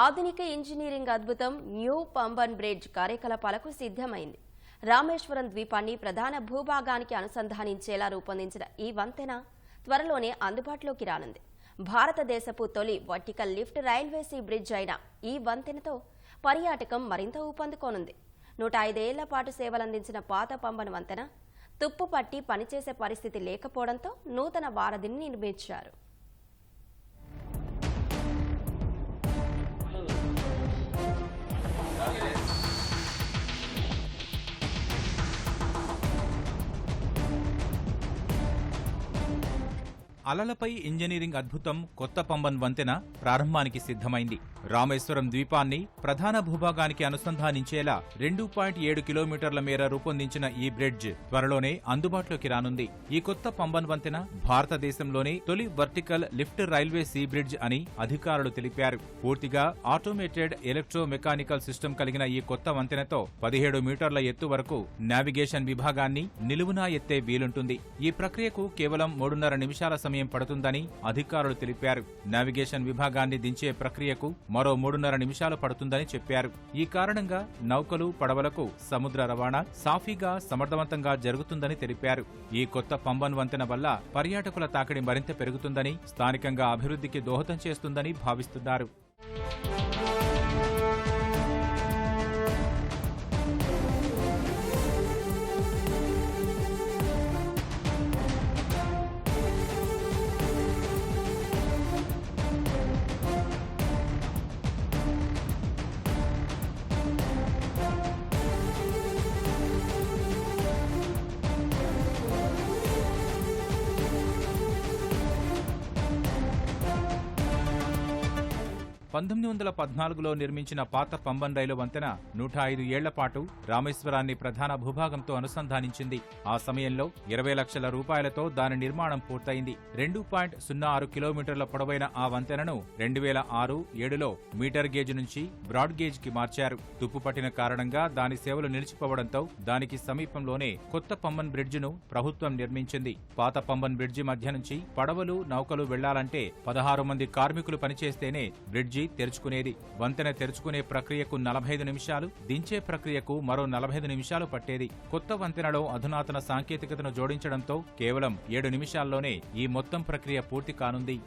ఆధునిక ఇంజనీరింగ్ అద్భుతం new Pamban bridge కార్యకలాపాలకు సిద్ధమైంది. రామేశ్వరం ద్వీపాన్ని ప్రధాన భూభాగానికి అనుసంధానించేలా రూపొందించిన ఈ వంతెన త్వరలోనే అందుబాటులోకి రానుంది. భారతదేశపు తొలి vertical lift railway sea bridge అయిన ఈ వంతెనతో పర్యాటకం మరింత ఊపందుకోనుంది. నూట ఐదేళ్ళ పాటు సేవలందించిన పాత పంబన్ వంతెన తుప్పు పట్టి పనిచేసే పరిస్థితి లేకపోవడంతో నూతన వారధిని నిర్మించారు. అలలపై ఇంజనీరింగ్ అద్భుతం కొత్త పంబన్ వంతెన ప్రారంభానికి సిద్ధమైంది. రామేశ్వరం ద్వీపాన్ని ప్రధాన భూభాగానికి అనుసంధానించేలా రెండు పాయింట్ ఏడు కిలోమీటర్ల మేర రూపొందించిన ఈ బ్రిడ్జ్ త్వరలోనే అందుబాటులోకి రానుంది. ఈ కొత్త పంబన్ వంతెన భారతదేశంలోనే తొలి vertical lift railway sea bridge అని అధికారులు తెలిపారు. పూర్తిగా ఆటోమేటెడ్ ఎలక్ట్రో మెకానికల్ సిస్టమ్ కలిగిన ఈ కొత్త వంతెనతో పదిహేడు మీటర్ల ఎత్తు వరకు నావిగేషన్ విభాగాన్ని నిలువునా ఎత్తే వీలుంటుంది. ఈ ప్రక్రియకు కేవలం మూడున్నర నిమిషాల సమయం పడుతుందని అధికారులు తెలిపారు. నావిగేషన్ విభాగాన్ని దించే ప్రక్రియకు మరో మూడున్నర నిమిషాలు పడుతుందని చెప్పారు. ఈ కారణంగా నౌకలు పడవలకు సముద్ర రవాణా సాఫీగా సమర్థవంతంగా జరుగుతుందని తెలిపారు. ఈ కొత్త పంబన్ వంతెన వల్ల పర్యాటకుల తాకిడి మరింత పెరుగుతుందని స్థానికంగా అభివృద్ధికి దోహదం చేస్తుందని భావిస్తున్నారు. పంతొమ్మిది వందల పద్నాలుగులో నిర్మించిన పాత పంబన్ రైలు వంతెన నూట ఐదు ఏళ్ళ పాటు రామేశ్వరాన్ని ప్రధాన భూభాగంతో అనుసంధానించింది. ఆ సమయంలో ఇరవై లక్షల రూపాయలతో దాని నిర్మాణం పూర్తయింది. రెండు పాయింట్ సున్నా ఆరు కిలోమీటర్ల పొడవైన ఆ వంతెనను రెండు వేల ఆరు ఏడులో మీటర్ గేజ్ నుంచి బ్రాడ్ గేజ్కి మార్చారు తుప్పుపట్టిన కారణంగా దాని సేవలు నిలిచిపోవడంతో దానికి సమీపంలోనే కొత్త పంబన్ బ్రిడ్జిను ప్రభుత్వం నిర్మించింది. పాత పంబన్ బ్రిడ్జి మధ్య నుంచి పడవలు నౌకలు వెళ్ళాలంటే పదహారు మంది కార్మికులు పనిచేస్తేనే బ్రిడ్జి తెరుచుకునేది. వంతెన తెరుచుకునే ప్రక్రియకు నలభైదు నిమిషాలు దించే ప్రక్రియకు మరో నలభై ఐదు నిమిషాలు పట్టేది. కొత్త వంతెనలో అధునాతన సాంకేతికతను జోడించడంతో కేవలం ఏడు నిమిషాల్లోనే ఈ మొత్తం ప్రక్రియ పూర్తి కానుంది.